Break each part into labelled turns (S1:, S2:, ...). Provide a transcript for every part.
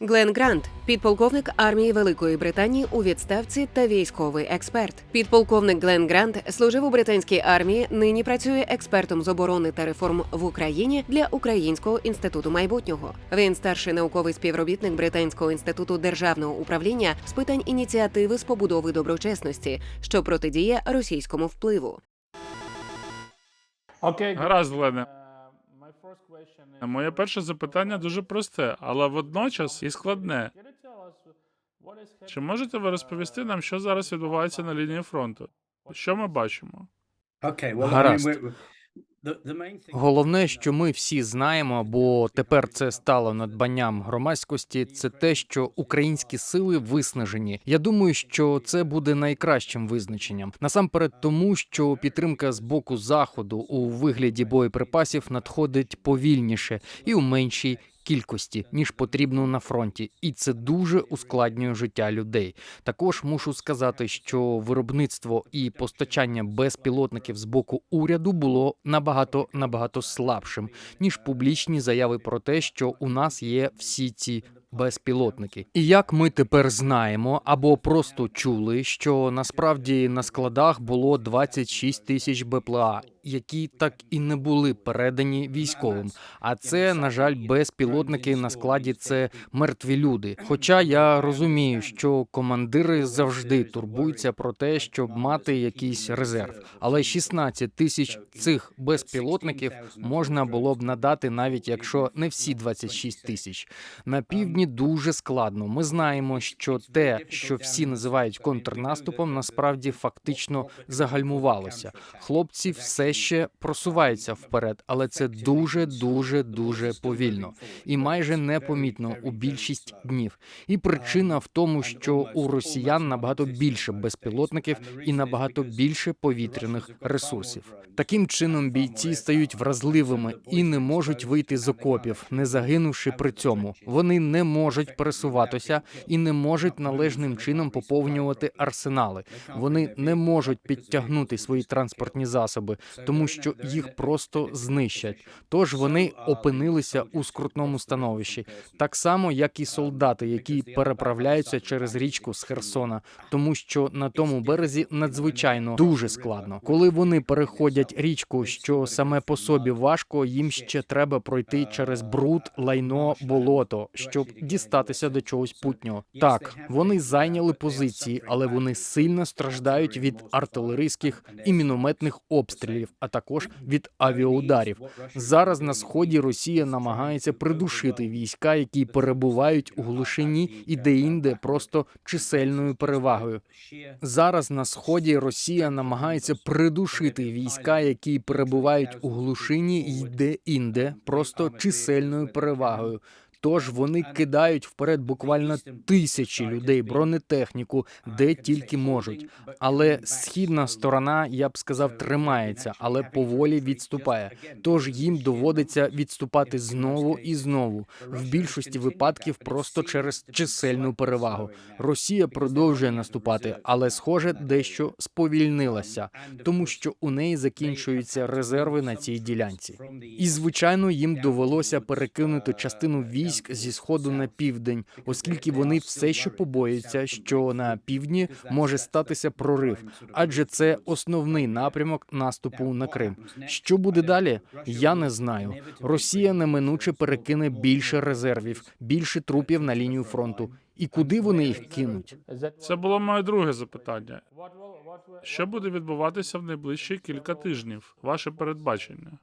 S1: Глен Грант, підполковник армії Великої Британії у відставці та військовий експерт. Підполковник Глен Грант служив у британській армії. Нині працює експертом з оборони та реформ в Україні для Українського інституту майбутнього. Він старший науковий співробітник Британського інституту державного управління з питань ініціативи з побудови доброчесності, що протидіє російському впливу.
S2: Окей,
S3: Гаразд, Лене. Моє перше запитання дуже просте, але водночас і складне. Чи можете ви розповісти нам, що зараз відбувається на лінії фронту? Що ми бачимо?
S4: Гаразд. Головне, що ми всі знаємо, бо тепер це стало надбанням громадськості. Це те, що українські сили виснажені. Я думаю, що це буде найкращим визначенням. Насамперед, тому що підтримка з боку заходу у вигляді боєприпасів надходить повільніше і у меншій. Кількості ніж потрібно на фронті, і це дуже ускладнює життя людей. Також мушу сказати, що виробництво і постачання безпілотників з боку уряду було набагато набагато слабшим ніж публічні заяви про те, що у нас є всі ці безпілотники. І як ми тепер знаємо або просто чули, що насправді на складах було 26 тисяч БПЛА, які так і не були передані військовим. А це, на жаль, безпілотники на складі це мертві люди. Хоча я розумію, що командири завжди турбуються про те, щоб мати якийсь резерв. Але 16 тисяч цих безпілотників можна було б надати, навіть якщо не всі 26 тисяч. На півдні дуже складно. Ми знаємо, що те, що всі називають контрнаступом, насправді фактично загальмувалося. Хлопці все ще просуваються вперед, але це дуже, дуже, дуже повільно і майже непомітно у більшість днів. І причина в тому, що у росіян набагато більше безпілотників і набагато більше повітряних ресурсів. Таким чином бійці стають вразливими і не можуть вийти з окопів, не загинувши при цьому. Вони не можуть пересуватися і не можуть належним чином поповнювати арсенали. Вони не можуть підтягнути свої транспортні засоби, тому що їх просто знищать. Тож вони опинилися у скрутному становищі, так само як і солдати, які переправляються через річку з Херсона, тому що на тому березі надзвичайно дуже складно. Коли вони переходять річку, що саме по собі важко, їм ще треба пройти через бруд, лайно, болото, щоб дістатися до чогось путнього. Так, вони зайняли позиції, але вони сильно страждають від артилерійських і мінометних обстрілів, а також від авіаударів. Зараз на сході Росія намагається придушити війська, які перебувають у глушині і де-інде просто чисельною перевагою. Зараз на сході Росія намагається придушити війська, які перебувають у глушині і де-інде просто чисельною перевагою. Тож вони кидають вперед буквально тисячі людей, бронетехніку, де тільки можуть. Але східна сторона, я б сказав, тримається, але поволі відступає. Тож їм доводиться відступати знову і знову. В більшості випадків просто через чисельну перевагу. Росія продовжує наступати, але схоже, дещо сповільнилася, тому що у неї закінчуються резерви на цій ділянці. І звичайно, їм довелося перекинути частину військ зі сходу на південь, оскільки вони все ще побоюються, що на півдні може статися прорив, адже це основний напрямок наступу на Крим. Що буде далі? Я не знаю. Росія неминуче перекине більше резервів, більше трупів на лінію фронту. І куди вони їх кинуть?
S3: Це було моє друге запитання. Що буде відбуватися в найближчі кілька тижнів? Ваше передбачення?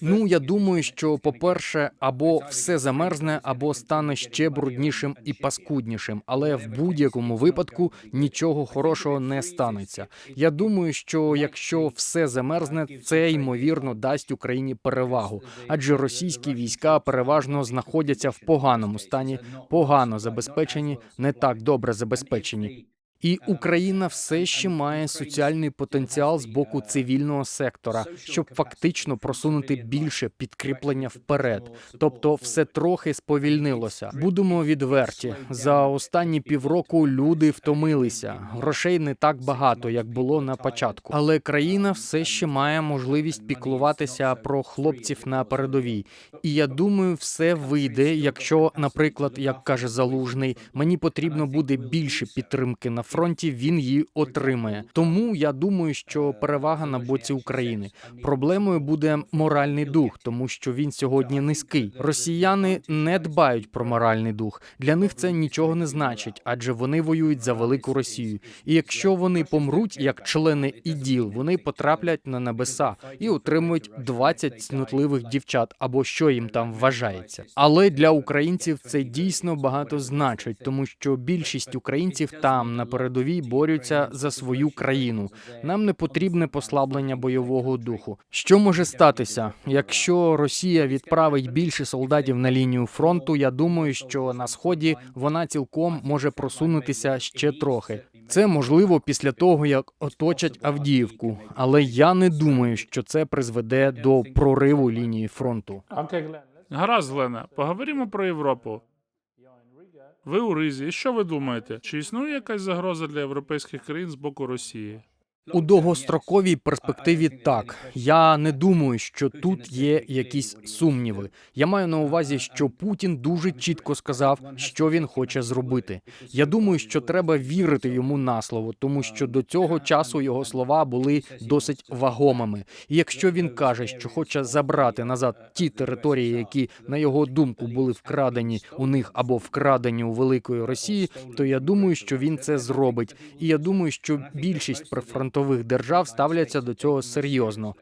S4: Ну я думаю, що по-перше, або все замерзне, або стане ще бруднішим і паскуднішим. Але в будь-якому випадку нічого хорошого не станеться. Я думаю, що якщо все замерзне, це ймовірно дасть Україні перевагу, адже російські війська переважно знаходяться в поганому стані, погано забезпечені, не так добре забезпечені. І Україна все ще має соціальний потенціал з боку цивільного сектора, щоб фактично просунути більше підкріплення вперед. Тобто, все трохи сповільнилося. Будемо відверті. За останні півроку люди втомилися. Грошей не так багато, як було на початку. Але країна все ще має можливість піклуватися про хлопців на передовій. І я думаю, все вийде, якщо, наприклад, як каже Залужний, мені потрібно буде більше підтримки на фронті. Він її отримає. Тому я думаю, що перевага на боці України. Проблемою буде моральний дух, тому що він сьогодні низький. Росіяни не дбають про моральний дух. Для них це нічого не значить, адже вони воюють за велику Росію. І якщо вони помруть як члени іділ, вони потраплять на небеса і отримують 20 снутливих дівчат або що їм там вважається. Але для українців це дійсно багато значить, тому що більшість українців там на передовій борються за свою країну. Нам не потрібне послаблення бойового духу. Що може статися, якщо Росія відправить більше солдатів на лінію фронту? Я думаю, що на сході вона цілком може просунутися ще трохи. Це можливо після того, як оточать Авдіївку, але я не думаю, що це призведе до прориву лінії фронту.
S3: Гаразд, Глена, поговоримо про Європу. Ви у Ризі. Що ви думаєте? Чи існує якась загроза для європейських країн з боку Росії?
S4: У довгостроковій перспективі так. Я не думаю, що тут є якісь сумніви. Я маю на увазі, що Путін дуже чітко сказав, що він хоче зробити. Я думаю, що треба вірити йому на слово, тому що до цього часу його слова були досить вагомими. І якщо він каже, що хоче забрати назад ті території, які на його думку були вкрадені у них або вкрадені у великої Росії, то я думаю, що він це зробить. І я думаю, що більшість прифронтових держав ставляться до цього серйозно.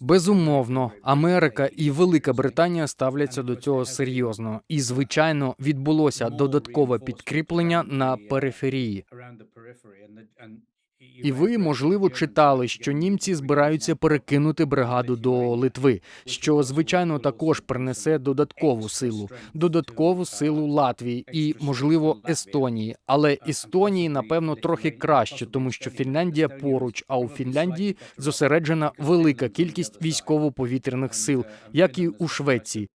S4: Безумовно, Америка і Велика Британія ставляться до цього серйозно, і звичайно відбулося додаткове підкріплення на периферії. І ви, можливо, читали, що німці збираються перекинути бригаду до Литви, що звичайно також принесе додаткову силу, додаткову силу Латвії і, можливо, Естонії. Але Естонії, напевно, трохи краще, тому що Фінляндія поруч, а у Фінляндії зосереджена велика кількість військово-повітряних сил, як і у Швеції.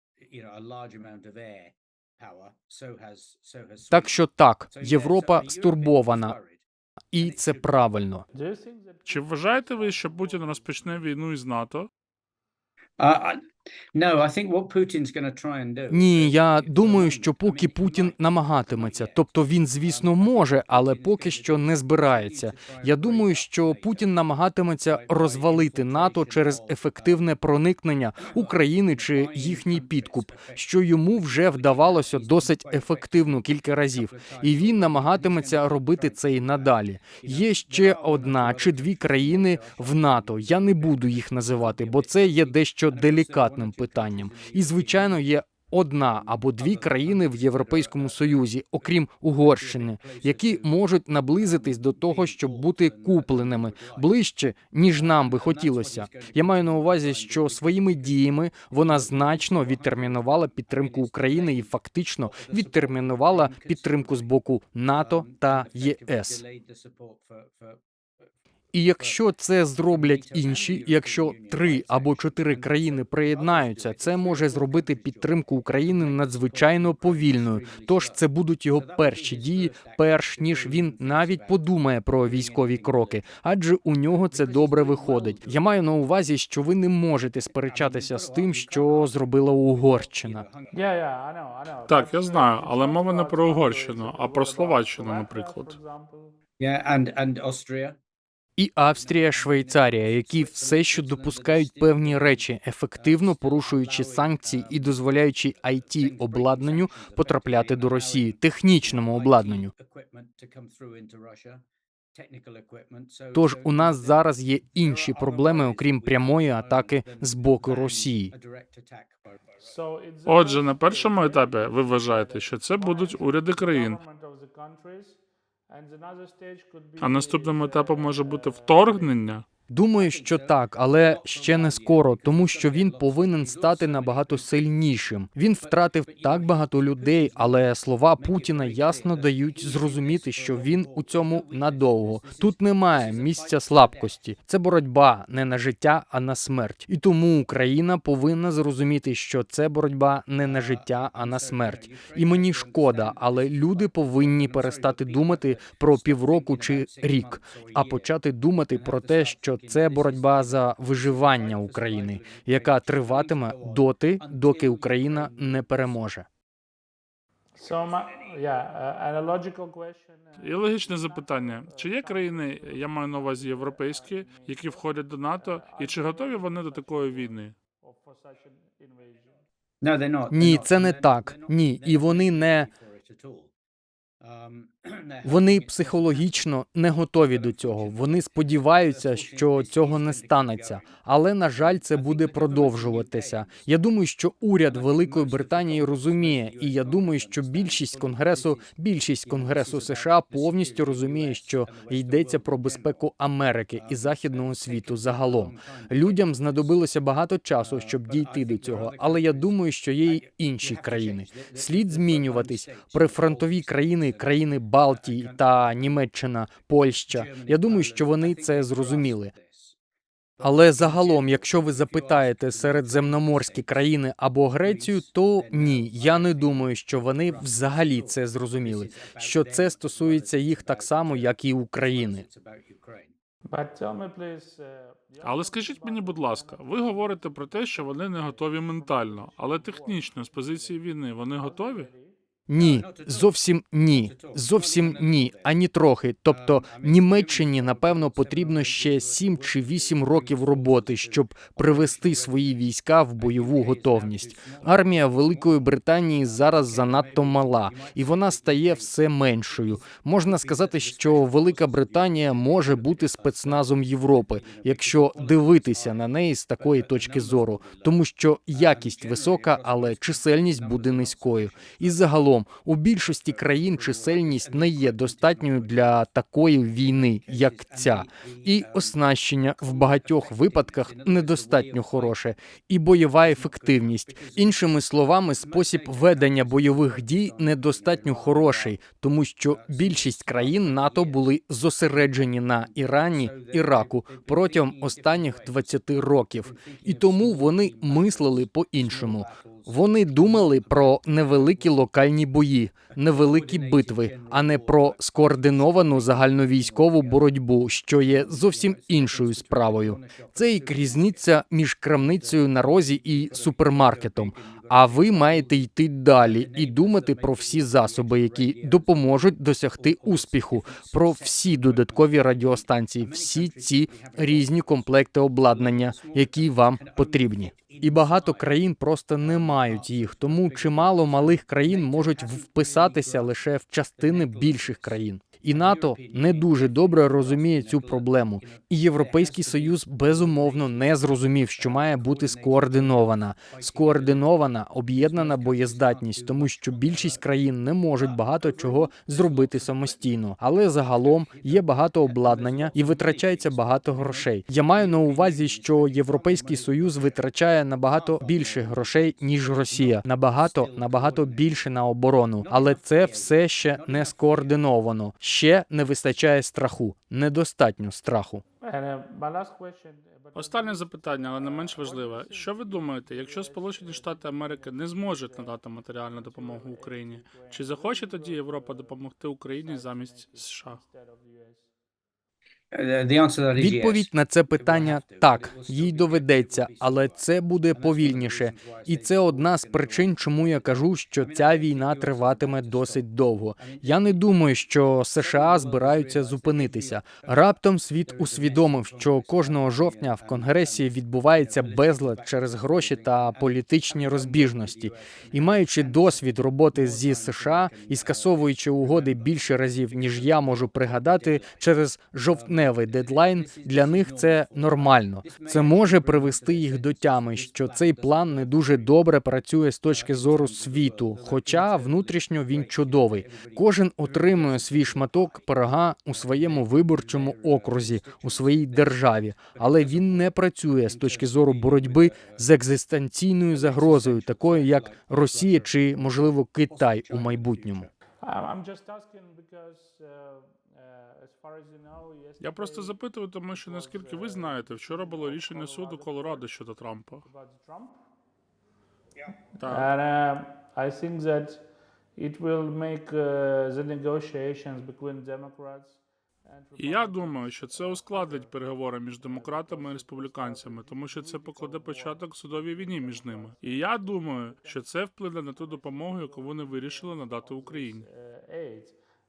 S4: Так що так, Європа стурбована, і це правильно.
S3: Чи вважаєте ви, що Путін розпочне війну із НАТО?
S4: Ні, я думаю, що поки Путін намагатиметься, тобто він, звісно, може, але поки що не збирається. Я думаю, що Путін намагатиметься розвалити НАТО через ефективне проникнення України чи їхній підкуп, що йому вже вдавалося досить ефективно кілька разів, і він намагатиметься робити це і надалі. Є ще одна чи дві країни в НАТО. Я не буду їх називати, бо це є дещо делікатним питанням. І звичайно, є одна або дві країни в Європейському Союзі, окрім Угорщини, які можуть наблизитись до того, щоб бути купленими ближче, ніж нам би хотілося. Я маю на увазі, що своїми діями вона значно відтермінувала підтримку України і фактично відтермінувала підтримку з боку НАТО та ЄС. І якщо це зроблять інші, якщо три або чотири країни приєднаються, це може зробити підтримку України надзвичайно повільною. Тож це будуть його перші дії, перш ніж він навіть подумає про військові кроки, адже у нього це добре виходить. Я маю на увазі, що ви не можете сперечатися з тим, що зробила Угорщина.
S3: Так, я знаю, але мова не про Угорщину, а про Словаччину, наприклад.
S5: Yeah, and and Austria.
S4: І Австрія, Швейцарія, які все ще допускають певні речі, ефективно порушуючи санкції і дозволяючи it обладнанню потрапляти до Росії, технічному обладнанню. Тож у нас зараз є інші проблеми, окрім прямої атаки з боку Росії.
S3: Отже, на першому етапі ви вважаєте, що це будуть уряди країн, а наступним
S2: uh,
S3: етапом може бути вторгнення.
S4: Думаю, що так, але ще не скоро, тому що він повинен стати набагато сильнішим. Він втратив так багато людей, але слова Путіна ясно дають зрозуміти, що він у цьому надовго. Тут немає місця слабкості. Це боротьба не на життя, а на смерть. І тому Україна повинна зрозуміти, що це боротьба не на життя, а на смерть. І мені шкода, але люди повинні перестати думати про півроку чи рік, а почати думати про те, що це боротьба за виживання України, яка триватиме доти, доки Україна не переможе.
S2: Uh, uh,
S3: І логічне запитання: чи є країни, я маю на увазі європейські, які входять до НАТО, і чи готові вони до такої війни?
S4: Ні, це не так. Ні, і вони не Вони психологічно не готові до цього. Вони сподіваються, що цього не станеться. Але на жаль, це буде продовжуватися. Я думаю, що уряд Великої Британії розуміє, і я думаю, що більшість конгресу, більшість конгресу США повністю розуміє, що йдеться про безпеку Америки і західного світу загалом. Людям знадобилося багато часу, щоб дійти до цього. Але я думаю, що є й інші країни. Слід змінюватись. Прифронтові країни, країни Балтії та Німеччина, Польща. Я думаю, що вони це зрозуміли. Але загалом, якщо ви запитаєте середземноморські країни або Грецію, то ні, я не думаю, що вони взагалі це зрозуміли. Що це стосується їх так само, як і України.
S3: Але скажіть мені, будь ласка, ви говорите про те, що вони не готові ментально, але технічно з позиції війни вони готові?
S4: Ні, зовсім ні, зовсім ні, ані трохи. Тобто Німеччині напевно потрібно ще 7 чи 8 років роботи, щоб привести свої війська в бойову готовність. Армія Великої Британії зараз занадто мала, і вона стає все меншою. Можна сказати, що Велика Британія може бути спецназом Європи, якщо дивитися на неї з такої точки зору, тому що якість висока, але чисельність буде низькою. І загалом у більшості країн чисельність не є достатньою для такої війни, як ця, і оснащення в багатьох випадках недостатньо хороше, і бойова ефективність. Іншими словами, спосіб ведення бойових дій недостатньо хороший, тому що більшість країн НАТО були зосереджені на Ірані, Іраку протягом останніх 20 років, і тому вони мислили по-іншому. Вони думали про невеликі локальні бої, невеликі битви, а не про скоординовану загальновійськову боротьбу, що є зовсім іншою справою. Це як різниця між крамницею на розі і супермаркетом. А ви маєте йти далі і думати про всі засоби, які допоможуть досягти успіху, про всі додаткові радіостанції, всі ці різні комплекти обладнання, які вам потрібні. І багато країн просто не мають їх, тому чимало малих країн можуть вписатися лише в частини більших країн. І НАТО не дуже добре розуміє цю проблему. І Європейський Союз безумовно не зрозумів, що має бути скоординована, скоординована об'єднана боєздатність, тому що більшість країн не можуть багато чого зробити самостійно, але загалом є багато обладнання і витрачається багато грошей. Я маю на увазі, що Європейський Союз витрачає набагато більше грошей ніж Росія, набагато набагато більше на оборону, але це все ще не скоординовано. Ще не вистачає страху, недостатньо страху.
S3: Останнє запитання, але не менш важливе. Що ви думаєте, якщо Сполучені Штати Америки не зможуть надати матеріальну допомогу Україні, чи захоче тоді Європа допомогти Україні замість США?
S4: Відповідь на це питання так, їй доведеться, але це буде повільніше. І це одна з причин, чому я кажу, що ця війна триватиме досить довго. Я не думаю, що США збираються зупинитися. Раптом світ усвідомив, що кожного жовтня в конгресі відбувається безлад через гроші та політичні розбіжності. І маючи досвід роботи зі США і скасовуючи угоди більше разів, ніж я можу пригадати, через жовтневі тижневий дедлайн для них це нормально. Це може привести їх до тями, що цей план не дуже добре працює з точки зору світу, хоча внутрішньо він чудовий. Кожен отримує свій шматок пирога у своєму виборчому окрузі, у своїй державі, але він не працює з точки зору боротьби з екзистенційною загрозою, такою як Росія чи можливо Китай у майбутньому.
S2: I'm just asking because, uh, uh, know,
S3: Я просто запитую, тому що наскільки ви знаєте, вчора було рішення суду Колорадо щодо Трампа. Так.
S2: uh, uh,
S3: І я думаю, що це ускладнить переговори між демократами і республіканцями, тому що це покладе початок судовій війні між ними. І я думаю, що це вплине на ту допомогу, яку вони вирішили надати Україні.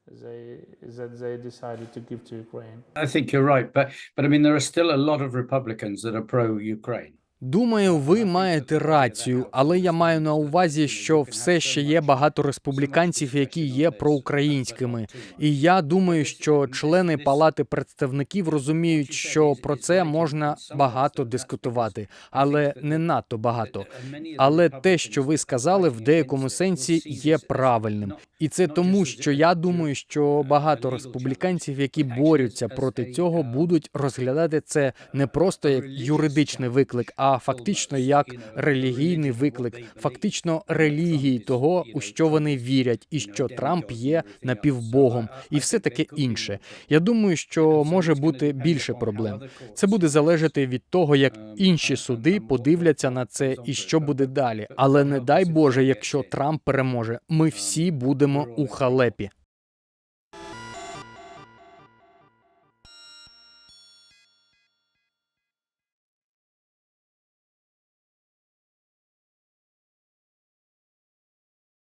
S2: They, that they decided to give to Ukraine.
S5: I think you're right, but but I mean there are still a lot of Republicans that are pro-Ukraine.
S4: Думаю, ви маєте рацію, але я маю на увазі, що все ще є багато республіканців, які є проукраїнськими. І я думаю, що члени палати представників розуміють, що про це можна багато дискутувати, але не надто багато. Але те, що ви сказали, в деякому сенсі є правильним, і це тому, що я думаю, що багато республіканців, які борються проти цього, будуть розглядати це не просто як юридичний виклик, а фактично як релігійний виклик, фактично релігії того, у що вони вірять, і що Трамп є напівбогом, і все таке інше. Я думаю, що може бути більше проблем. Це буде залежати від того, як інші суди подивляться на це і що буде далі. Але не дай Боже, якщо Трамп переможе, ми всі будемо у халепі.